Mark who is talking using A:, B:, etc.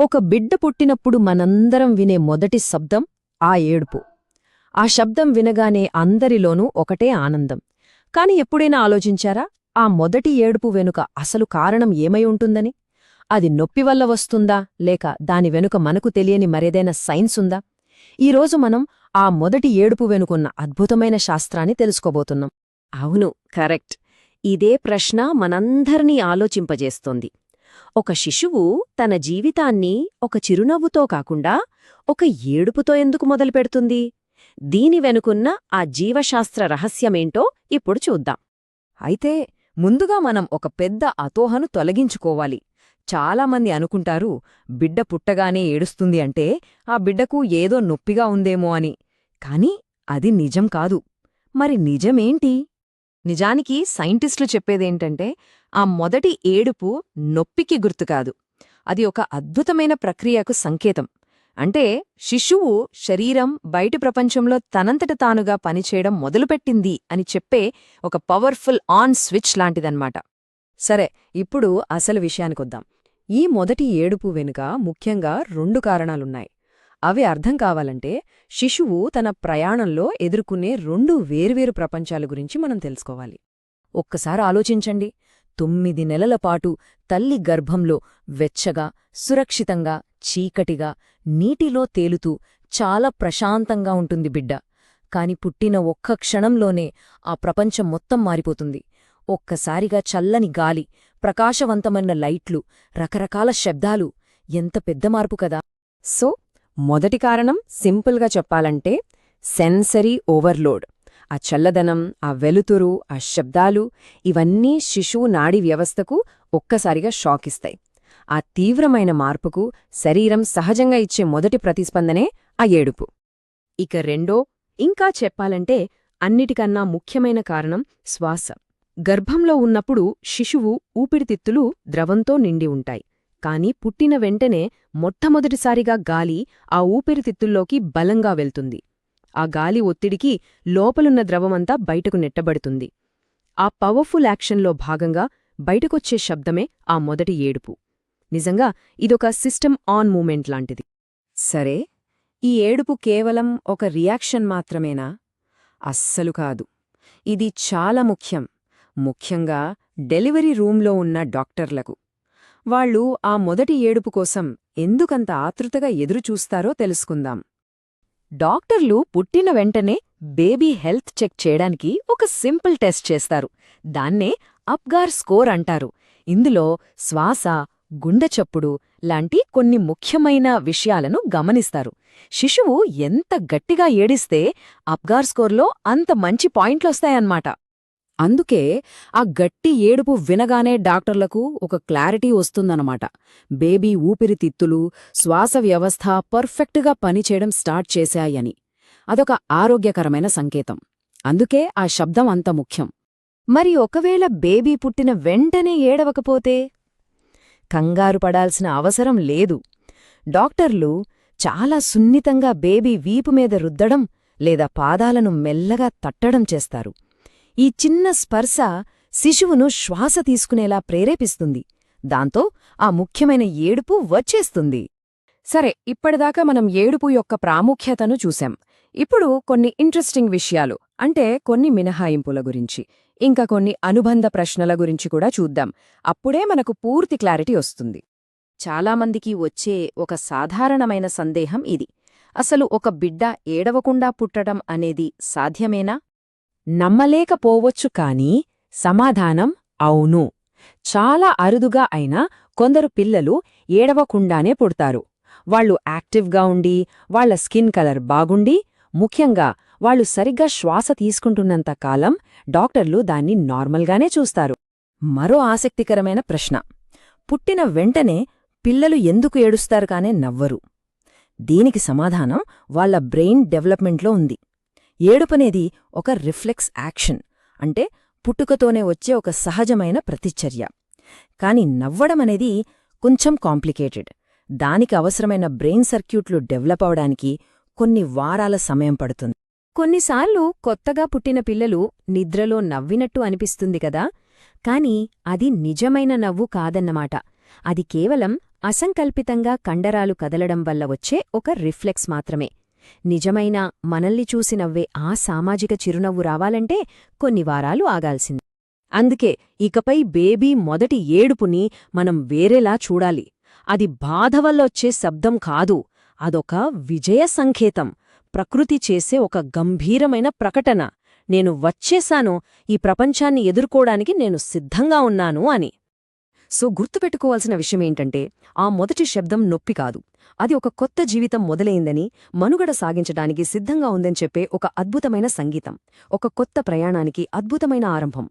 A: ఒక బిడ్డ పుట్టినప్పుడు మనందరం వినే మొదటి శబ్దం ఆ ఏడుపు. ఆ శబ్దం వినగానే అందరిలోనూ ఒకటే ఆనందం. కాని ఎప్పుడైనా ఆలోచించారా? ఆ మొదటి ఏడుపు వెనుక అసలు కారణం ఏమై ఉంటుందని? అది నొప్పి వల్ల వస్తుందా? లేక దాని వెనుక మనకు తెలియని మరేదైనా సైన్స్ ఉందా? ఈరోజు మనం ఆ మొదటి ఏడుపు వెనుకున్న అద్భుతమైన శాస్త్రాన్ని తెలుసుకోబోతున్నాం.
B: అవును కరెక్ట్. ఇదే ప్రశ్న మనందర్నీ ఆలోచింపజేస్తోంది. ఒక శిశువు తన జీవితాన్ని ఒక చిరునవ్వుతో కాకుండా ఒక ఏడుపుతో ఎందుకు మొదలుపెడుతుంది? దీని వెనుకున్న ఆ జీవశాస్త్ర రహస్యమేంటో ఇప్పుడు చూద్దాం.
A: అయితే ముందుగా మనం ఒక పెద్ద అతోహను తొలగించుకోవాలి. చాలామంది అనుకుంటారు బిడ్డ పుట్టగానే ఏడుస్తుంది అంటే ఆ బిడ్డకు ఏదో నొప్పిగా ఉందేమో అని. కాని అది నిజం కాదు. మరి నిజమేంటి? నిజానికి సైంటిస్టులు చెప్పేదేంటంటే ఆ మొదటి ఏడుపు నొప్పికి గుర్తు కాదు. అది ఒక అద్భుతమైన ప్రక్రియకు సంకేతం. అంటే శిశువు శరీరం బయటి ప్రపంచంలో తనంతట తానుగా పనిచేయడం మొదలుపెట్టింది అని చెప్పే ఒక పవర్ఫుల్ ఆన్ స్విచ్ లాంటిదన్నమాట. సరే ఇప్పుడు అసలు విషయానికొద్దాం. ఈ మొదటి ఏడుపు వెనుక ముఖ్యంగా రెండు కారణాలున్నాయి. అవి అర్థం కావాలంటే శిశువు తన ప్రయాణంలో ఎదుర్కొనే రెండు వేర్వేరు ప్రపంచాల గురించి మనం తెలుసుకోవాలి. ఒక్కసారి ఆలోచించండి. తొమ్మిది నెలల పాటు తల్లి గర్భంలో వెచ్చగా సురక్షితంగా చీకటిగా నీటిలో తేలుతూ చాలా ప్రశాంతంగా ఉంటుంది బిడ్డ. కాని పుట్టిన ఒక్క క్షణంలోనే ఆ ప్రపంచం మొత్తం మారిపోతుంది. ఒక్కసారిగా చల్లని గాలి ప్రకాశవంతమైన లైట్లు రకరకాల శబ్దాలు ఎంత పెద్ద మార్పు కదా! సో మొదటి కారణం సింపుల్గా చెప్పాలంటే సెన్సరీ ఓవర్లోడ్. ఆ చల్లదనం ఆ వెలుతురు ఆ శబ్దాలు ఇవన్నీ శిశువు నాడీ వ్యవస్థకు ఒక్కసారిగా షాకిస్తాయి ఆ తీవ్రమైన మార్పుకు శరీరం సహజంగా ఇచ్చే మొదటి ప్రతిస్పందనే ఆ ఏడుపు. ఇక రెండో ఇంకా చెప్పాలంటే అన్నిటికన్నా ముఖ్యమైన కారణం శ్వాస. గర్భంలో ఉన్నప్పుడు శిశువు ఊపిరితిత్తులు ద్రవంతో నిండి ఉంటాయి. కాని పుట్టిన వెంటనే మొట్టమొదటిసారిగా గాలి ఆ ఊపిరితిత్తుల్లోకి బలంగా వెళ్తుంది. ఆ గాలి ఒత్తిడికి లోపలున్న ద్రవమంతా బయటకు నెట్టబడుతుంది. ఆ పవర్ఫుల్ యాక్షన్లో భాగంగా బయటకొచ్చే శబ్దమే ఆ మొదటి ఏడుపు. నిజంగా ఇదొక సిస్టమ్ ఆన్ మూమెంట్ లాంటిది. సరే ఈ ఏడుపు కేవలం ఒక రియాక్షన్ మాత్రమేనా? అస్సలు కాదు. ఇది చాలా ముఖ్యం. ముఖ్యంగా డెలివరీ రూంలో ఉన్న డాక్టర్లకు. వాళ్ళు ఆ మొదటి ఏడుపు కోసం ఎందుకంత ఆతృతగా ఎదురుచూస్తారో తెలుసుకుందాం. డాక్టర్లు పుట్టిన వెంటనే బేబీ హెల్త్ చెక్ చేయడానికి ఒక సింపుల్ టెస్ట్ చేస్తారు. దాన్నే అప్గార్ స్కోర్ అంటారు. ఇందులో శ్వాస గుండె చప్పుడు లాంటి కొన్ని ముఖ్యమైన విషయాలను గమనిస్తారు. శిశువు ఎంత గట్టిగా ఏడిస్తే అప్గార్ స్కోర్లో అంత మంచి పాయింట్లొస్తాయన్నమాట అందుకే ఆ గట్టి ఏడుపు వినగానే డాక్టర్లకు ఒక క్లారిటీ వస్తుందన్నమాట. బేబీ ఊపిరితిత్తులు శ్వాస వ్యవస్థ పర్ఫెక్ట్గా పనిచేయడం స్టార్ట్ చేశాయని. అదొక ఆరోగ్యకరమైన సంకేతం. అందుకే ఆ శబ్దం అంత ముఖ్యం. మరి ఒకవేళ బేబీ పుట్టిన వెంటనే ఏడవకపోతే? కంగారు పడాల్సిన అవసరం లేదు. డాక్టర్లు చాలా సున్నితంగా బేబీ వీపు మీద రుద్దడం లేదా పాదాలను మెల్లగా తట్టడం చేస్తారు. ఈ చిన్న స్పర్శ శిశువును శ్వాస తీసుకునేలా ప్రేరేపిస్తుంది. దాంతో ఆ ముఖ్యమైన ఏడుపు వచ్చేస్తుంది. సరే ఇప్పటిదాకా మనం ఏడుపు యొక్క ప్రాముఖ్యతను చూశాం. ఇప్పుడు కొన్ని ఇంట్రెస్టింగ్ విషయాలు అంటే కొన్ని మినహాయింపుల గురించి ఇంకా కొన్ని అనుబంధ ప్రశ్నల గురించి కూడా చూద్దాం. అప్పుడే మనకు పూర్తి క్లారిటీ వస్తుంది. చాలామందికి వచ్చే ఒక సాధారణమైన సందేహం ఇది. అసలు ఒక బిడ్డ ఏడవకుండా పుట్టడం అనేది సాధ్యమేనా? నమ్మలేకపోవచ్చు కాని సమాధానం అవును. చాలా అరుదుగా అయినా కొందరు పిల్లలు ఏడవకుండానే పుడతారు. వాళ్ళు యాక్టివ్గా ఉండి వాళ్ళ స్కిన్ కలర్ బాగుండి ముఖ్యంగా వాళ్ళు సరిగ్గా శ్వాస తీసుకుంటున్నంత కాలం డాక్టర్లు దాన్ని నార్మల్గానే చూస్తారు. మరో ఆసక్తికరమైన ప్రశ్న. పుట్టిన వెంటనే పిల్లలు ఎందుకు ఏడుస్తారు కానే నవ్వరు. దీనికి సమాధానం వాళ్ళ బ్రెయిన్ డెవలప్మెంట్లో ఉంది. ఏడుపనేది ఒక రిఫ్లెక్స్ యాక్షన్ అంటే పుట్టుకతోనే వచ్చే ఒక సహజమైన ప్రతిచర్య. కాని నవ్వడమనేది కొంచెం కాంప్లికేటెడ్. దానికి అవసరమైన బ్రెయిన్ సర్క్యూట్లు డెవలప్ అవడానికి కొన్ని వారాల సమయం పడుతుంది. కొన్నిసార్లు కొత్తగా పుట్టిన పిల్లలు నిద్రలో నవ్వినట్టు అనిపిస్తుంది కదా? కాని అది నిజమైన నవ్వు కాదన్నమాట. అది కేవలం
B: అసంకల్పితంగా కండరాలు కదలడం వల్ల వచ్చే ఒక రిఫ్లెక్స్ మాత్రమే. నిజమైన మనల్ని చూసి నవ్వే ఆ సామాజిక చిరునవ్వు రావాలంటే కొన్ని వారాలు ఆగాల్సింది. అందుకే ఇకపై బేబీ మొదటి ఏడుపుని మనం వేరేలా చూడాలి. అది బాధ వల్లొచ్చే శబ్దం కాదు అదొక విజయ సంకేతం. ప్రకృతి చేసే ఒక గంభీరమైన ప్రకటన. నేను వచ్చేశాను ఈ ప్రపంచాన్ని ఎదుర్కోడానికి నేను సిద్ధంగా ఉన్నాను అని.
A: సో గుర్తుపెట్టుకోవాల్సిన విషయమేంటంటే ఆ మొదటి శబ్దం నొప్పి కాదు. అది ఒక కొత్త జీవితం మొదలైందని మనుగడ సాగించడానికి సిద్ధంగా ఉందని చెప్పే ఒక అద్భుతమైన సంగీతం ఒక కొత్త ప్రయాణానికి అద్భుతమైన ఆరంభం.